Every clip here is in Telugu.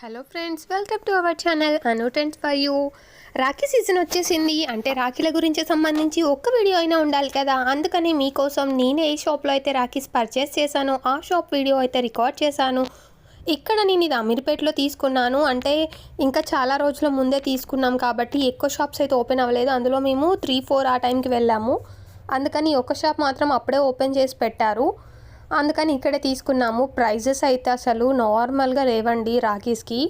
Hello friends welcome to our channel Anu tens for you. Rakhi season వచ్చేసింది. అంటే రాఖీల గురించి సంబంధించి ఒక్క వీడియో అయినా ఉండాలి కదా. అందుకని మీకోసం నేనే ఏ షాప్లో అయితే రాఖీస్ పర్చేస్ చేశానో. ఆ షాప్ వీడియో అయితే రికార్డ్ చేశాను. ఇక్కడ నేను ఇది అమీర్పేటలో తీసుకున్నాను. అంటే ఇంకా చాలా రోజుల ముందే తీసుకున్నాం కాబట్టి ఎక్కువ షాప్స్ అయితే ఓపెన్ అవ్వలేదు. అందులో మేము త్రీ ఫోర్ ఆ టైంకి వెళ్ళాము. అందుకని ఒక షాప్ మాత్రం అప్పుడే ఓపెన్ చేసి పెట్టారు. అందుకని ఇక్కడే తీసుకున్నాము. ప్రైజెస్ అయితే అసలు నార్మల్గా లేవండి రాఖీస్కి.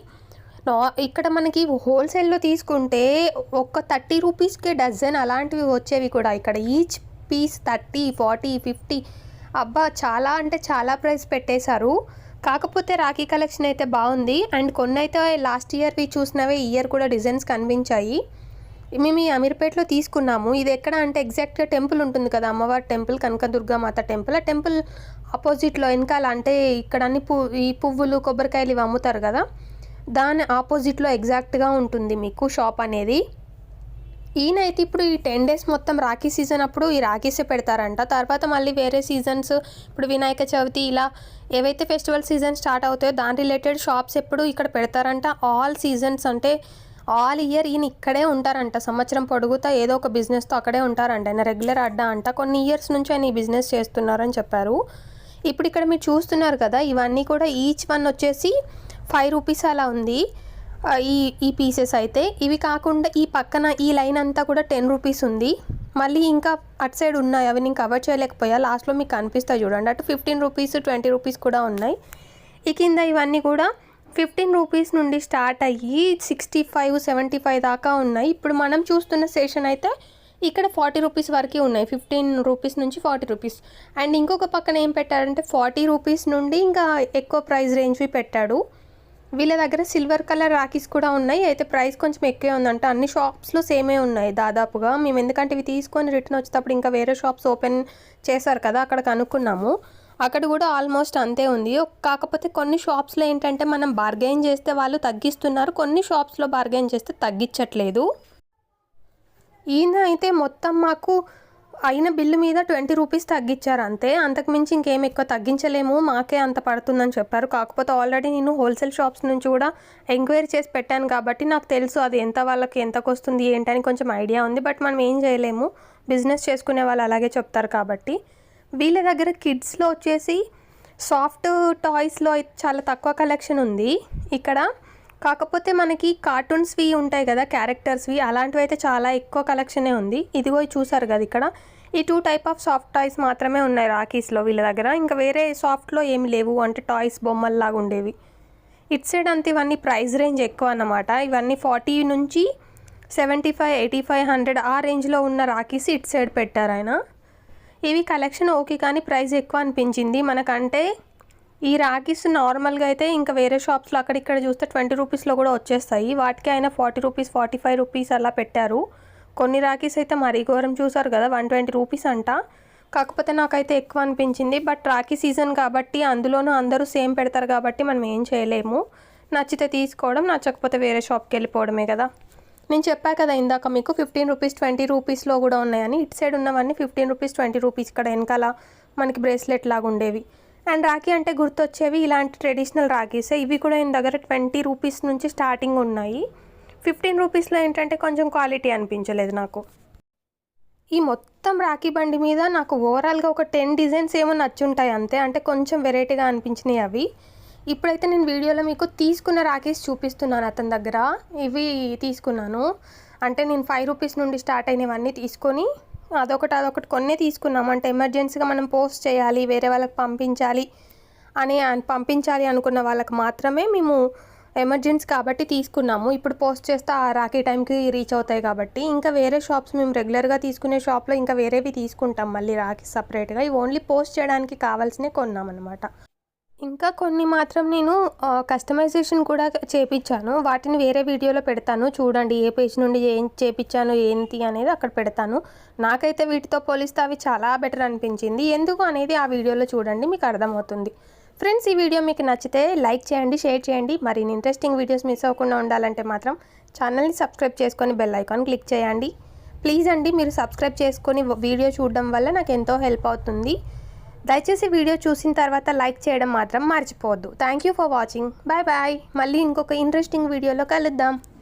నా ఇక్కడ మనకి హోల్సేల్లో తీసుకుంటే ఒక థర్టీ రూపీస్కి డజన్ అలాంటివి వచ్చేవి కూడా. ఇక్కడ each piece thirty forty fifty అబ్బా! చాలా అంటే చాలా ప్రైస్ పెట్టేశారు. కాకపోతే రాఖీ కలెక్షన్ అయితే బాగుంది. అండ్ కొన్ని అయితే లాస్ట్ ఇయర్వి చూసినవే ఈ ఇయర్ కూడా డిజైన్స్ కనిపించాయి. మేము ఈ అమీర్పేటలో తీసుకున్నాము. ఇది ఎక్కడ అంటే ఎగ్జాక్ట్గా టెంపుల్ ఉంటుంది కదా అమ్మవారి టెంపుల్ కనకదుర్గ మాత టెంపుల్. ఆ టెంపుల్ ఆపోజిట్లో వెనకాల అంటే ఇక్కడ అన్ని పువ్వు ఈ పువ్వులు కొబ్బరికాయలు ఇవి అమ్ముతారు కదా దాని ఆపోజిట్లో ఎగ్జాక్ట్గా ఉంటుంది మీకు షాప్ అనేది. ఈయన అయితే ఇప్పుడు ఈ టెన్ డేస్ మొత్తం రాఖీ సీజన్ అప్పుడు ఈ రాఖీసే పెడతారంట. తర్వాత మళ్ళీ వేరే సీజన్స్ ఇప్పుడు వినాయక చవితి ఇలా ఏవైతే ఫెస్టివల్ సీజన్ స్టార్ట్ అవుతాయో దాని రిలేటెడ్ షాప్స్ ఎప్పుడు ఇక్కడ పెడతారంట. ఆల్ సీజన్స్ అంటే ఆల్ ఇయర్ ఈయన ఇక్కడే ఉంటారంట. సంవత్సరం పొడుగుతా ఏదో ఒక బిజినెస్తో అక్కడే ఉంటారంట. ఆయన రెగ్యులర్ అడ్డా అంట. కొన్ని ఇయర్స్ నుంచి ఆయన ఈ బిజినెస్ చేస్తున్నారని చెప్పారు. ఇప్పుడు ఇక్కడ మీరు చూస్తున్నారు కదా ఇవన్నీ కూడా ఈచ్ వన్ వచ్చేసి ఫైవ్ రూపీస్ అలా ఉంది. ఈ ఈ పీసెస్ అయితే. ఇవి కాకుండా ఈ పక్కన ఈ లైన్ అంతా కూడా టెన్ రూపీస్ ఉంది. మళ్ళీ ఇంకా అటు సైడ్ ఉన్నాయి. అవి నేను కవర్ చేయలేకపోయా. లాస్ట్లో మీకు కనిపిస్తాయి చూడండి. అటు ఫిఫ్టీన్ రూపీస్ ట్వంటీ రూపీస్ కూడా ఉన్నాయి. ఈ కింద ఇవన్నీ కూడా ఫిఫ్టీన్ రూపీస్ నుండి స్టార్ట్ అయ్యి సిక్స్టీ ఫైవ్ సెవెంటీ ఫైవ్ దాకా ఉన్నాయి. ఇప్పుడు మనం చూస్తున్న సెషన్ అయితే ఇక్కడ ఫార్టీ రూపీస్ వరకు ఉన్నాయి. ఫిఫ్టీన్ రూపీస్ నుంచి ఫార్టీ రూపీస్. అండ్ ఇంకొక పక్కన ఏం పెట్టారంటే ఫార్టీ రూపీస్ నుండి ఇంకా ఎక్కువ ప్రైస్ రేంజ్వి పెట్టాడు. వీళ్ళ దగ్గర సిల్వర్ కలర్ రాఖీస్ కూడా ఉన్నాయి. అయితే ప్రైస్ కొంచెం ఎక్కువే ఉందంట. అన్ని షాప్స్లో సేమే ఉన్నాయి దాదాపుగా. మేము ఎందుకంటే ఇవి తీసుకొని రిటర్న్ వచ్చేటప్పుడు ఇంకా వేరే షాప్స్ ఓపెన్ చేశారు కదా అక్కడ కనుక్కున్నాము. అక్కడ కూడా ఆల్మోస్ట్ అంతే ఉంది. కాకపోతే కొన్ని షాప్స్లో ఏంటంటే మనం బార్గెయిన్ చేస్తే వాళ్ళు తగ్గిస్తున్నారు. కొన్ని షాప్స్లో బార్గెయిన్ చేస్తే తగ్గించట్లేదు ఈయన అయితే మొత్తం మాకు అయిన బిల్లు మీద ట్వంటీ రూపీస్ తగ్గించారు అంతే. అంతకుమించి ఇంకేం ఎక్కువ తగ్గించలేము. మాకే అంత పడుతుందని చెప్పారు. కాకపోతే ఆల్రెడీ నేను హోల్సేల్ షాప్స్ నుంచి కూడా ఎంక్వైరీ చేసి పెట్టాను కాబట్టి నాకు తెలుసు అది ఎంత వాళ్ళకి ఎంతకు వస్తుంది ఏంటని కొంచెం ఐడియా ఉంది. బట్ మనం ఏం చేయలేము. బిజినెస్ చేసుకునే వాళ్ళు అలాగే చెప్తారు కాబట్టి. వీళ్ళ దగ్గర కిడ్స్లో వచ్చేసి సాఫ్ట్ టాయ్స్లో అయితే చాలా తక్కువ కలెక్షన్ ఉంది. ఇక్కడ కాకపోతే మనకి కార్టూన్స్వి ఉంటాయి కదా క్యారెక్టర్స్వి అలాంటివి అయితే చాలా ఎక్కువ కలెక్షనే ఉంది. ఇదిగో చూసారు కదా ఇక్కడ. ఈ two type of soft toys మాత్రమే ఉన్నాయి రాఖీస్లో వీళ్ళ దగ్గర. ఇంకా వేరే సాఫ్ట్లో ఏమి లేవు అంటే టాయ్స్ బొమ్మల్లాగా ఉండేవి. ఇట్ సైడ్ అంతా ఇవన్నీ ప్రైస్ రేంజ్ ఎక్కువ అన్నమాట. ఇవన్నీ ఫార్టీ నుంచి seventy five eighty five hundred ఆ రేంజ్లో ఉన్న రాఖీస్ ఇట్ సైడ్ పెట్టారు ఆయన. ఇవి కలెక్షన్ ఓకే కానీ ప్రైస్ ఎక్కువ అనిపించింది. మనకంటే ఈ రాఖీస్ నార్మల్గా అయితే ఇంకా వేరే షాప్స్లో అక్కడిక్కడ చూస్తే ట్వంటీ రూపీస్లో కూడా వచ్చేస్తాయి. వాటికి అయినా forty rupees forty five rupees అలా పెట్టారు. కొన్ని రాఖీస్ అయితే మరీ ఘోరం చూసారు కదా వన్ ట్వంటీ రూపీస్ అంట. కాకపోతే నాకైతే ఎక్కువ అనిపించింది. బట్ రాఖీ సీజన్ కాబట్టి అందులోనూ అందరూ సేమ్ పెడతారు కాబట్టి మనం ఏం చేయలేము. నచ్చితే తీసుకోవడం నచ్చకపోతే వేరే షాప్కి వెళ్ళిపోవడమే కదా. నేను చెప్పా కదా ఇందాక మీకు ఫిఫ్టీన్ రూపీస్ ట్వంటీ రూపీస్లో కూడా ఉన్నాయని. ఇటు సైడ్ ఉన్నవన్నీ ఫిఫ్టీన్ రూపీస్ ట్వంటీ రూపీస్ ఇక్కడ వెనకాల మనకి బ్రేస్లెట్ లాగా ఉండేవి. అండ్ రాఖీ అంటే గుర్తొచ్చేవి ఇలాంటి ట్రెడిషనల్ రాఖీసే. ఇవి కూడా ఈయన దగ్గర ట్వంటీ రూపీస్ నుంచి స్టార్టింగ్ ఉన్నాయి. ఫిఫ్టీన్ రూపీస్లో ఏంటంటే కొంచెం క్వాలిటీ అనిపించలేదు నాకు. ఈ మొత్తం రాఖీ బండి మీద నాకు ఓవరాల్గా ఒక టెన్ డిజైన్స్ ఏమో నచ్చుంటాయి అంతే. అంటే కొంచెం వెరైటీగా అనిపించినాయి అవి. ఇప్పుడైతే నేను వీడియోలో మీకు తీసుకున్న రాఖీస్ చూపిస్తున్నాను అతని దగ్గర. ఇవి తీసుకున్నాను. అంటే నేను ఫైవ్ రూపీస్ నుండి స్టార్ట్ అయినవన్నీ తీసుకొని అదొకటి అదొకటి కొన్నే తీసుకున్నాము అంటే ఎమర్జెన్సీగా మనం పోస్ట్ చేయాలి వేరే వాళ్ళకి పంపించాలి అని పంపించాలి అనుకున్న వాళ్ళకి మాత్రమే మేము ఎమర్జెన్సీ కాబట్టి తీసుకున్నాము. ఇప్పుడు పోస్ట్ చేస్తే ఆ రాఖీ టైంకి రీచ్ అవుతాయి కాబట్టి. ఇంకా వేరే షాప్స్ మేము రెగ్యులర్గా తీసుకునే షాప్లో ఇంకా వేరేవి తీసుకుంటాం. మళ్ళీ రాఖీ సపరేట్గా ఇవి ఓన్లీ పోస్ట్ చేయడానికి కావాల్సినవి కొన్నామన్నమాట. ఇంకా కొన్ని మాత్రం నేను కస్టమైజేషన్ కూడా చేపించాను వాటిని వేరే వీడియోలో పెడతాను. చూడండి ఏ పేజ్ నుండి ఏం చేపించాను ఏంటి అనేది అక్కడ పెడతాను. నాకైతే వీటితో పోలిస్తే అవి చాలా బెటర్ అనిపించింది. ఎందుకు అనేది ఆ వీడియోలో చూడండి మీకు అర్థమవుతుంది. ఫ్రెండ్స్ ఈ వీడియో మీకు నచ్చితే లైక్ చేయండి షేర్ చేయండి. మరిన్ని ఇంట్రెస్టింగ్ వీడియోస్ మిస్ అవ్వకుండా ఉండాలంటే మాత్రం ఛానల్ని సబ్స్క్రైబ్ చేసుకొని బెల్ ఐకాన్ క్లిక్ చేయండి. ప్లీజ్ అండి మీరు సబ్స్క్రైబ్ చేసుకొని వీడియో చూడడం వల్ల నాకు ఎంతో హెల్ప్ అవుతుంది. దయచేసి వీడియో చూసిన తర్వాత లైక్ చేయడం మాత్రం మర్చిపోవద్దు. Thank you for watching bye bye మళ్ళీ ఇంకొక ఇంట్రెస్టింగ్ వీడియోలో కలుద్దాం.